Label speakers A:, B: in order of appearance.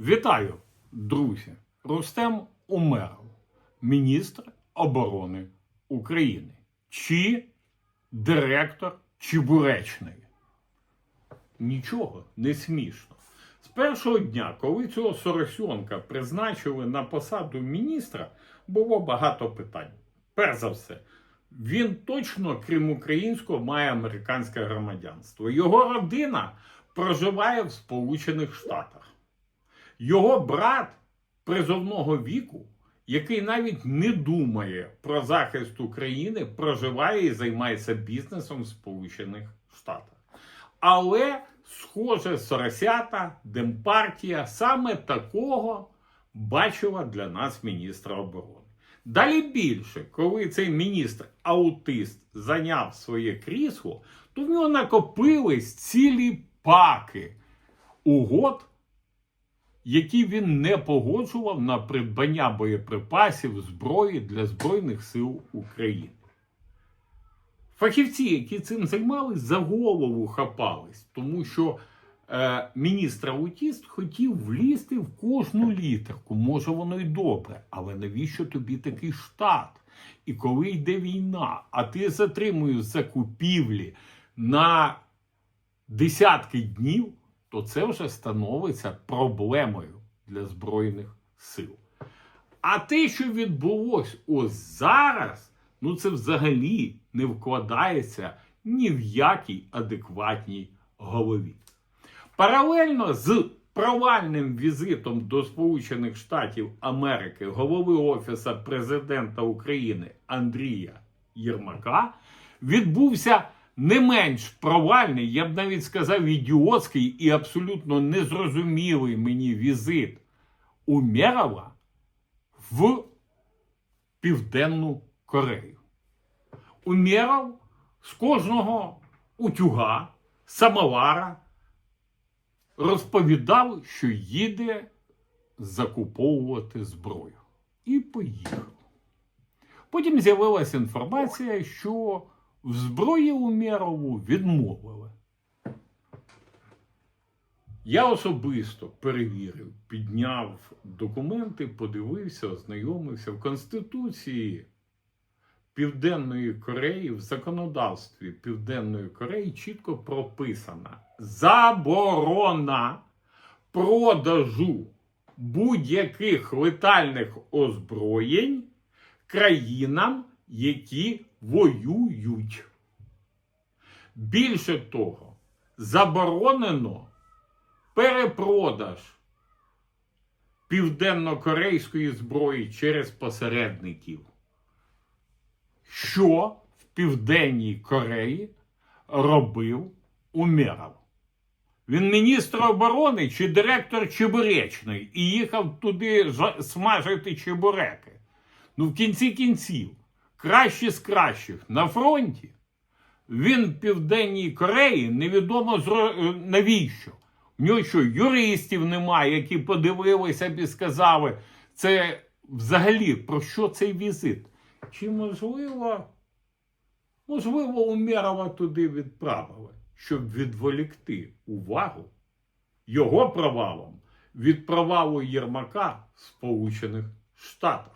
A: Вітаю, друзі! Рустем Умеров, міністр оборони України. Чи директор Чебуречної. Нічого не смішно. З першого дня, коли цього Соросьонка призначили на посаду міністра, було багато питань. Перш за все, він точно, крім українського, має американське громадянство. Його родина проживає в Сполучених Штатах. Його брат призовного віку, який навіть не думає про захист України, проживає і займається бізнесом в Сполучених Штатах. Але, схоже, Соросята, Демпартія саме такого бачила для нас міністра оборони. Далі більше, коли цей міністр аутист зайняв своє крісло, то в нього накопились цілі паки угод, які він не погоджував на придбання боєприпасів зброї для Збройних сил України. Фахівці, які цим займались, за голову хапались, тому що е, міністр аутіст хотів влізти в кожну літерку. Може, воно й добре, але навіщо тобі такий штат? І коли йде війна, а ти затримуєш закупівлі на десятки днів, то це вже становиться проблемою для Збройних сил. А те, що відбулось ось зараз, ну це взагалі не вкладається ні в якій адекватній голові. Паралельно з провальним візитом до Сполучених Штатів Америки голови Офісу президента України Андрія Єрмака відбувся не менш провальний, я б навіть сказав, ідіотський і абсолютно незрозумілий мені візит Умєрова в Південну Корею. Умєров з кожного утюга, самовара розповідав, що їде закуповувати зброю. І поїхав. Потім з'явилася інформація, що в зброї Умєрову відмовили. Я особисто перевірив, підняв документи, подивився, ознайомився в Конституції Південної Кореї, в законодавстві Південної Кореї чітко прописана заборона продажу будь-яких летальних озброєнь країнам, які воюють. Більше того, заборонено перепродаж південно-корейської зброї через посередників. Що в Південній Кореї робив Умєров? Він міністр оборони чи директор Чебуречної і їхав туди смажити чебуреки. Ну, в кінці кінців, кращі з кращих на фронті. Він в Південній Кореї невідомо е, навіщо. В нього що, юристів немає, які подивилися б і сказали, це взагалі про що цей візит? Чи можливо, можливо, Умєрова туди відправили, щоб відволікти увагу його провалом від провалу Єрмака в Сполучених Штатах?